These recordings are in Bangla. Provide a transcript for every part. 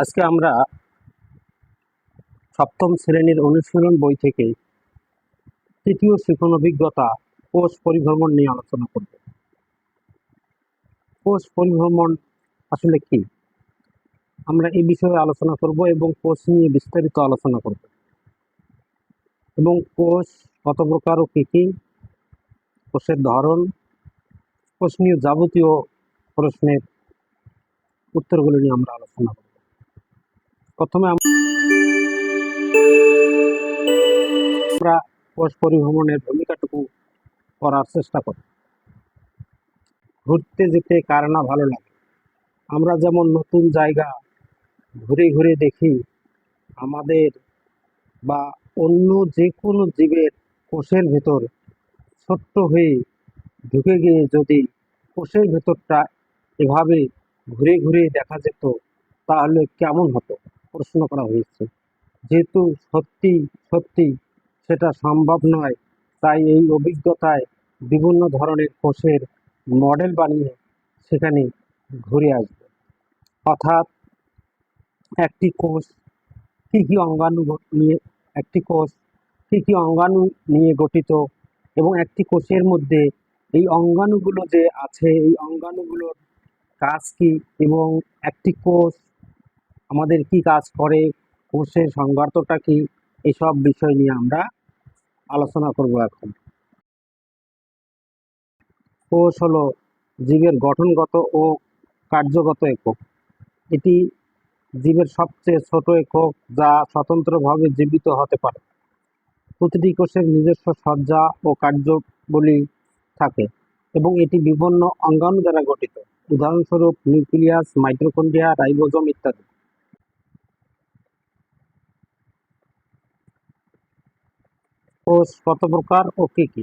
আজকে আমরা সপ্তম শ্রেণির অনুশীলন বই থেকে তৃতীয় শিখন অভিজ্ঞতা, কোষ পরিভ্রমণ নিয়ে আলোচনা করব। কোষ পরিভ্রমণ আসলে কি? আমরা এই বিষয়ে আলোচনা করব এবং কোষ নিয়ে বিস্তারিত আলোচনা করব। এবং কোষ কত প্রকার ও কী কী? কোষের ধরন, কোষ নিয়ে যাবতীয় প্রশ্নের উত্তরগুলো নিয়ে আমরা আলোচনা করব। প্রথমে আমরা কোষ পরিভ্রমণের ভূমিকাটুকু করার চেষ্টা করি। ঘুরতে যেতে কার না ভালো লাগে। আমরা যেমন নতুন জায়গা ঘুরে ঘুরে দেখি, আমাদের বা অন্য যে কোনো জীবের কোষের ভেতর ছোট্ট হয়ে ঢুকে গিয়ে যদি কোষের ভেতরটা এভাবে ঘুরে ঘুরে দেখা যেত, তাহলে কেমন হতো? প্রশ্ন করা হয়েছে। যেহেতু সত্যি সত্যি সেটা সম্ভব নয়, তাই এই অভিজ্ঞতায় বিভিন্ন ধরনের কোষের মডেল বানিয়ে সেখানে ঘুরে আসবে। অর্থাৎ একটি কোষ কী কী অঙ্গাণু নিয়ে, একটি কোষ কী কী অঙ্গাণু নিয়ে গঠিত এবং একটি কোষের মধ্যে এই অঙ্গাণুগুলো যে আছে, এই অঙ্গাণুগুলোর কাজ কি এবং একটি কোষ আমাদের কি কাজ করে কোষের সংঘাতটা কি, এসব বিষয় নিয়ে আমরা আলোচনা করব এখন। কোষ হলো জীবের গঠনগত ও কার্যগত একক। এটি জীবের সবচেয়ে ছোট একক যা স্বতন্ত্রভাবে জীবিত হতে পারে। প্রতিটি কোষের নিজস্ব সজ্জা ও কার্যবলী থাকে এবং এটি বিভিন্ন অঙ্গাণু দ্বারা গঠিত। উদাহরণস্বরূপ নিউক্লিয়াস, মাইটোকন্ড্রিয়া, রাইবোজম ইত্যাদি। কোষ কত প্রকার ও কি কি?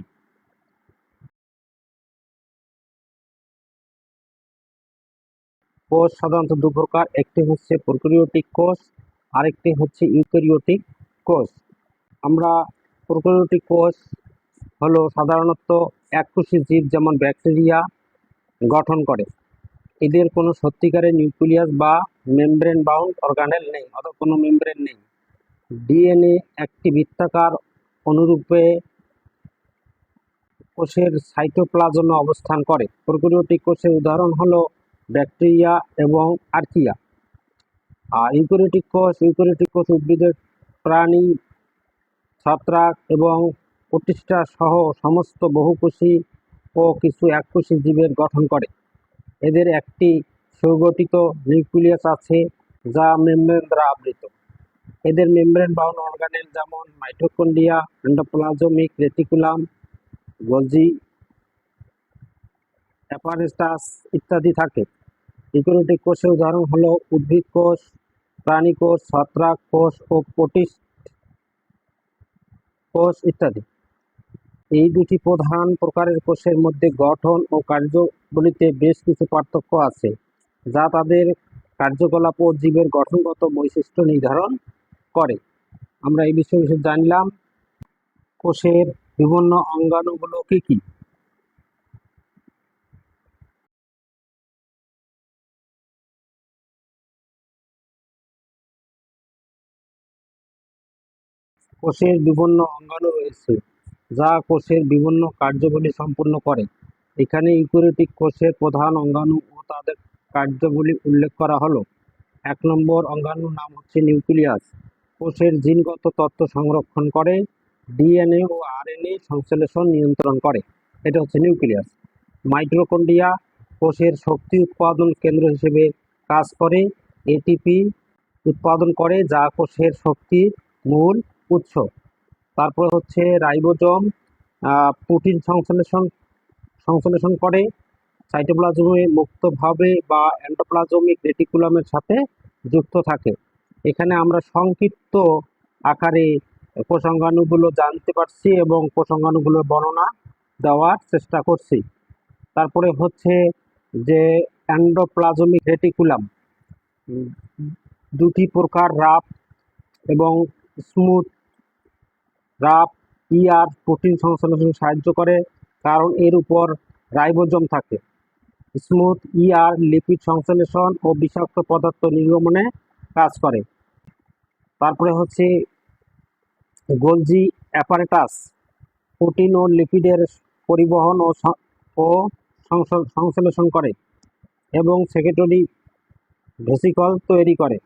কোষ সাধারণত দু প্রকার, একটি হচ্ছে প্রোক্যারিওটিক কোষ আরেকটি হচ্ছে ইউক্যারিওটিক কোষ আমরা প্রোক্যারিওটিক কোষ হলো সাধারণত এককোষী জীব যেমন ব্যাকটেরিয়া গঠন করে। এদের কোনো সত্যিকারের নিউক্লিয়াস বা মেমব্রেন বাউন্ড অর্গানেল নেই, অথবা কোনো মেমব্রেন নেই। ডিএনএ একটি বৃত্তাকার অনুরূপে কোষের সাইটোপ্লাজমে অবস্থান করে। প্রোক্যারিওটিক কোষের উদাহরণ হলো ব্যাকটেরিয়া এবং আর্কিয়া আর ইউক্যারিওটিক কোষ ইউক্যারিওটিক কোষ উদ্ভিদের প্রাণী, ছত্রাক এবং প্রতিষ্ঠা সহ সমস্ত বহুকোষী ও কিছু এককোষী জীবের গঠন করে। এদের একটি সুগঠিত নিউক্লিয়াস আছে যা মেমব্রেন দ্বারা আবৃত। এদের মেমব্রেন বাউন্ড অর্গানেল যেমন mitochondria endoplasmic reticulum Golgi apparatus ইত্যাদি থাকে। ইউক্যারিওটিক কোষের উদাহরণ হলো উদ্ভিদ কোষ, প্রাণী কোষ, ছত্রাক কোষ ও প্রোটিস্ট কোষ ইত্যাদি। এই দুটি প্রধান প্রকারের কোষের মধ্যে গঠন ও কার্যগুলিতে বেশ কিছু পার্থক্য আছে, যা তাদের কার্যকলাপ ও জীবের গঠনগত বৈশিষ্ট্য নির্ধারণ করে। আমরা এই বিষয়ে বিষয়ে জানলাম। কোষের বিভিন্ন অঙ্গাণুগুলো কি কি? কোষের বিভিন্ন অঙ্গাণু রয়েছে, যা কোষের বিভিন্ন কার্যবলী সম্পূর্ণ করে। এখানে ইউক্যারিওটিক কোষের প্রধান অঙ্গাণু ও তাদের কার্যবলী উল্লেখ করা হলো। এক নম্বর অঙ্গাণুর নাম হচ্ছে নিউক্লিয়াস। কোষের জিনগত তত্ত্ব সংরক্ষণ করে, ডিএনএ ও আরএনএ সংশ্লেষণ নিয়ন্ত্রণ করে। এটা হচ্ছে নিউক্লিয়াস। মাইক্রোকন্ডিয়া কোষের শক্তি উৎপাদন কেন্দ্র হিসেবে কাজ করে এটিপি উৎপাদন করে, যা কোষের শক্তির মূল উৎস। তারপর হচ্ছে রাইবোজম প্রোটিন সংশ্লেষণ সংশ্লেষণ করে, সাইটোপ্লাজমে মুক্তভাবে বা এন্ডোপ্লাজমিক রেটিকুলামের সাথে যুক্ত থাকে। এখানে আমরা সংক্ষিপ্ত আকারে কোষাঙ্গাণুগুলো জানতে পারছি এবং কোষাঙ্গাণুগুলোর বর্ণনা দেওয়ার চেষ্টা করছি। তারপরে হচ্ছে যে এন্ডোপ্লাজমিক রেটিকুলাম, দুটি প্রকার রাপ এবং স্মুথ রাফ ইয়ার প্রোটিন সংশ্লেষণে সাহায্য করে, কারণ এর উপর রাইবোজোম থাকে। স্মুথ ইয়ার লিপিড সংশ্লেষণ ও বিষাক্ত পদার্থ নির্গমনে কাজ করে। তারপরে হচ্ছে গোলজি অ্যাপারেটাস প্রোটিন ও লিপিডের পরিবহন ও ও সংশ্লেষণ করে এবং সেক্রেটরি ভেসিকল তৈরি করে।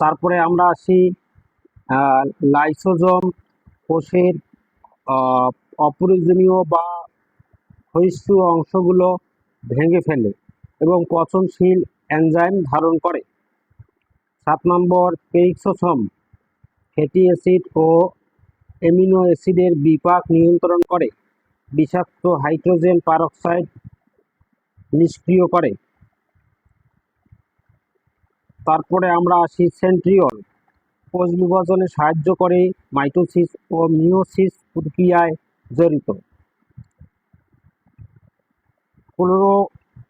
তারপরে আমরা আসি লাইসোজম কোষের অপ্রয়োজনীয় বা ক্ষয়িষ্ণু অংশগুলো ভেঙে ফেলে। এবং পচনশীল এনজাইম ধারণ করে। সাত নম্বর, পেরিক্সোসোম, ফ্যাটি অ্যাসিড ও অ্যামিনো অ্যাসিডের বিপাক নিয়ন্ত্রণ করে, বিষাক্ত হাইড্রোজেন পারক্সাইড নিষ্ক্রিয় করে। তারপরে আমরা আসি সেন্ট্রিওল। কোষ বিভাজনে সাহায্য করে মাইটোসিস ও মিওসিস প্রক্রিয়ায় জড়িত।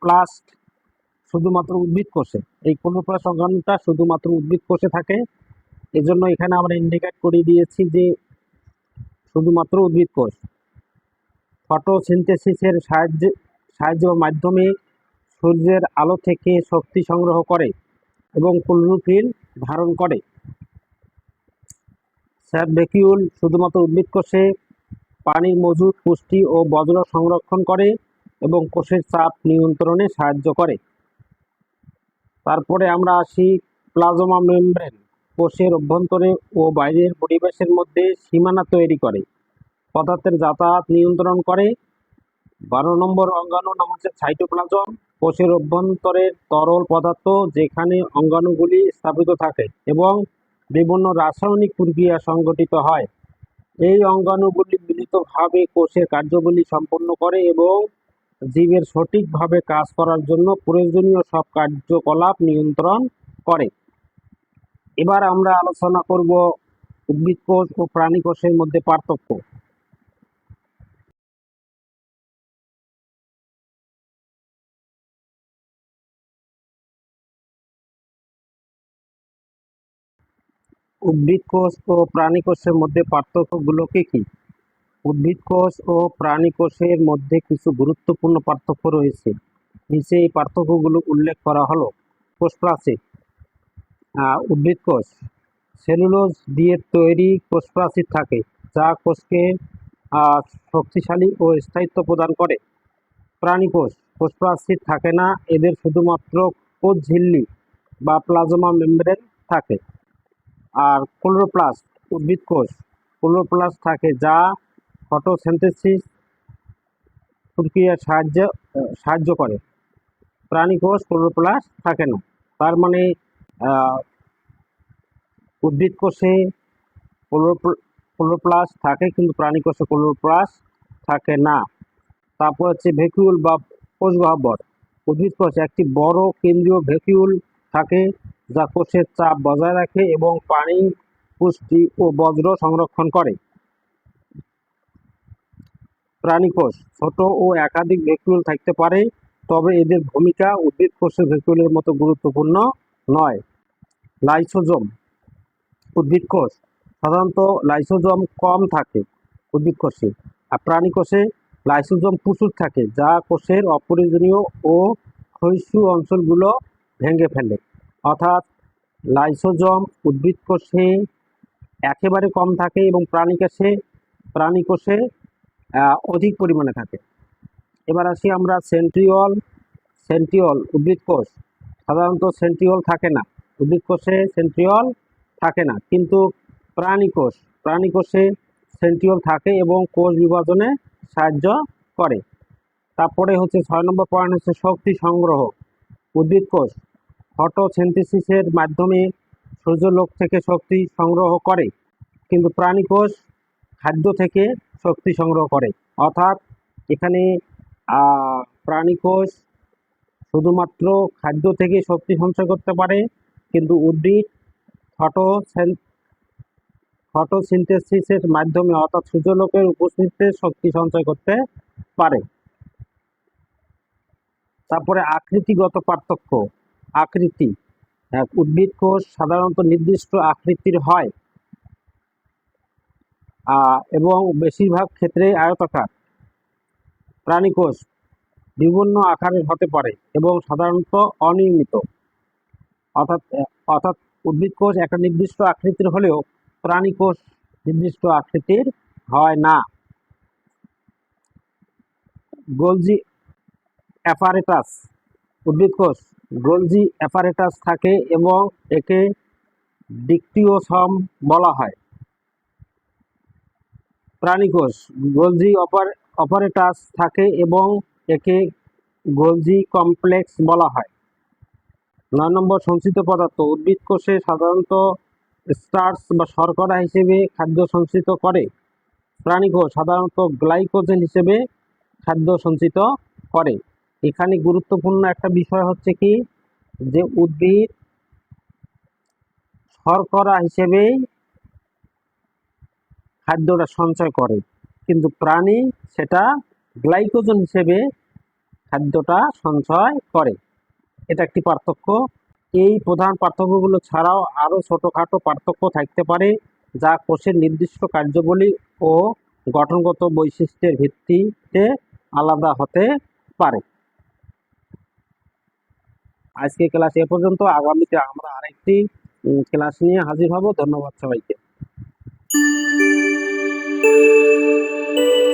ক্লোরোপ্লাস্ট শুধুমাত্র উদ্ভিদ কোষে। এই ক্লোরোপ্লাস্ট অঙ্গাণুটা শুধুমাত্র উদ্ভিদ কোষে থাকে। এজন্য এখানে আমরা ইন্ডিকেট করে দিয়েছি যে শুধুমাত্র উদ্ভিদ কোষ। ফটোসিনথেসিসের সাহায্যে, সাহায্য মাধ্যমে সূর্যের আলো থেকে শক্তি সংগ্রহ করে এবং ক্লোরোফিল ধারণ করে। স্যাপ ভ্যাকিউল শুধুমাত্র উদ্ভিদ কোষে পানির মজুদ পুষ্টি ও বজ্র সংরক্ষণ করে। এবং কোষের চাপ নিয়ন্ত্রণে সাহায্য করে। তারপরে আমরা আসি প্লাজমা মেমব্রেন, কোষের অভ্যন্তরে ও বাইরের পরিবেশের মধ্যে সীমানা তৈরি করে, পদার্থের যাতায়াত নিয়ন্ত্রণ করে। বারো নম্বর অঙ্গাণু নাম হচ্ছে সাইটোপ্লাজম, কোষের অভ্যন্তরের তরল পদার্থ যেখানে অঙ্গাণুগুলি স্থাপিত থাকে এবং বিভিন্ন রাসায়নিক প্রক্রিয়া সংগঠিত হয়। এই অঙ্গাণুগুলি মিলিতভাবে কোষের কার্যগুলি সম্পন্ন করে এবং জীবের সঠিকভাবে কাজ করার জন্য প্রয়োজনীয় সব কার্যকলাপ নিয়ন্ত্রণ করে। এবার আমরা আলোচনা করব উদ্ভিদ কোষ ও প্রাণী কোষের মধ্যে পার্থক্য। উদ্ভিদ কোষ ও প্রাণী কোষের মধ্যে পার্থক্যগুলো কি কি? উদ্ভিদ কোষ ও প্রাণী কোষের মধ্যে কিছু গুরুত্বপূর্ণ পার্থক্য রয়েছে। নিচে এই পার্থক্যগুলো উল্লেখ করা হলো। কোষ প্রাচীর উদ্ভিদ কোষ। সেলুলোজ দিয়ে তৈরি কোষ প্রাচীর থাকে, যা কোষকে শক্তিশালী ও স্থায়িত্ব প্রদান করে। প্রাণী কোষ কোষ প্রাচীর থাকে না, এদের শুধুমাত্র কোষ ঝিল্লি বা প্লাজমা মেমব্রেন থাকে। আর ক্লোরোপ্লাস্ট, উদ্ভিদ কোষ, ক্লোরোপ্লাস্ট থাকে, যা ফটোসিনথেসিস প্রক্রিয়ার সাহায্য সাহায্য করে। প্রাণী কোষ ক্লোরোপ্লাস্ট থাকে না। তার মানে উদ্ভিদ কোষে ক্লোরোপ্ল- ক্লোরোপ্লাস্ট থাকে কিন্তু প্রাণী কোষে ক্লোরোপ্লাস্ট থাকে না। তারপর হচ্ছে ভ্যাকিউল বা কোষ গহ্বর উদ্ভিদ কোষে একটি বড় কেন্দ্রীয় ভ্যাকিউল থাকে যা কোষের চাপ বজায় রাখে এবং পানি, পুষ্টি ও বজ্র সংরক্ষণ করে। প্রাণী কোষ। ছোট ও একাধিক ভেকুল থাকতে পারে, তবে এদের ভূমিকা উদ্ভিদ কোষের ভেকুলের মতো গুরুত্বপূর্ণ নয়। লাইসোজোম, উদ্ভিদ কোষ। সাধারণত লাইসোজোম কম থাকে উদ্ভিদ কোষে, আর প্রাণী কোষে লাইসোজোম প্রচুর থাকে, যা কোষের অপ্রয়োজনীয় ও ক্ষয়িষ্ণু অঞ্চলগুলো ভেঙে ফেলে। অর্থাৎ লাইসোজম উদ্ভিদ কোষে একেবারে কম থাকে এবং প্রাণী কোষে প্রাণী কোষে অধিক পরিমাণে থাকে। এবার আসি আমরা সেন্ট্রিওল সেন্ট্রিওল, উদ্ভিদ কোষ। সাধারণত সেন্ট্রিওল থাকে না। উদ্ভিদ কোষে সেন্ট্রিওল থাকে না। কিন্তু প্রাণী কোষ, প্রাণী কোষে সেন্ট্রিওল থাকে এবং কোষ বিভাজনে সাহায্য করে। তারপরে হচ্ছে ছয় নম্বর পয়েন্ট হচ্ছে শক্তি সংগ্রহ। উদ্ভিদ কোষ, ফটোসিনথেসিসের মাধ্যমে সূর্যলোক থেকে শক্তি সংগ্রহ করে। কিন্তু প্রাণী কোষ খাদ্য থেকে শক্তি সংগ্রহ করে। অর্থাৎ এখানে আহ, প্রাণী কোষ শুধুমাত্র খাদ্য থেকে শক্তি সঞ্চয় করতে পারে কিন্তু উদ্ভিদ ফটো ফটোসিনথেসিসের মাধ্যমে অর্থাৎ সূর্যলোকের উপস্থিতিতে শক্তি সঞ্চয় করতে পারে। তারপরে আকৃতিগত পার্থক্য। আকৃতি। এক উদ্ভিদ কোষ সাধারণত নির্দিষ্ট আকৃতির হয়। এবং বেশিরভাগ ক্ষেত্রে আয়তাকার প্রাণী কোষ বিভিন্ন আকারের হতে পারে এবং সাধারণত অনিয়মিত। অর্থাৎ অর্থাৎ উদ্ভিদ কোষ একটা নির্দিষ্ট আকৃতির হলেও প্রাণী কোষ নির্দিষ্ট আকৃতির হয় না। গোলজি অ্যাপারেটাস উদ্ভিদ কোষ গোলজি অ্যাপারেটাস থাকে এবং একে ডিকটিওসম বলা হয়। প্রাণী কোষ। গোলজি অপার অপারেটাস থাকে এবং একে গোলজি কমপ্লেক্স বলা হয়। নয় নম্বর, সঞ্চিত পদার্থ। উদ্ভিদ কোষে সাধারণত স্টার্চ বা শর্করা হিসেবে খাদ্য সঞ্চিত করে। প্রাণী কোষ সাধারণত গ্লাইকোজেন হিসেবে খাদ্য সঞ্চিত করে। এখানে গুরুত্বপূর্ণ একটা বিষয় হচ্ছে কি? যে উদ্ভিদ শর্করা হিসেবে খাদ্যটা সঞ্চয় করে। কিন্তু প্রাণী সেটা গ্লাইকোজেন হিসেবে খাদ্যটা সঞ্চয় করে। এটা একটি পার্থক্য। এই প্রধান পার্থক্যগুলো ছাড়াও আরও ছোটোখাটো পার্থক্য থাকতে পারে, যা কোষের নির্দিষ্ট কার্যাবলী ও গঠনগত বৈশিষ্ট্যের ভিত্তিতে আলাদা হতে পারে। আজকে ক্লাস এ পর্যন্ত। আগামীতে আমরা আরেকটি ক্লাস নিয়ে হাজির হব। ধন্যবাদ সবাইকে। Música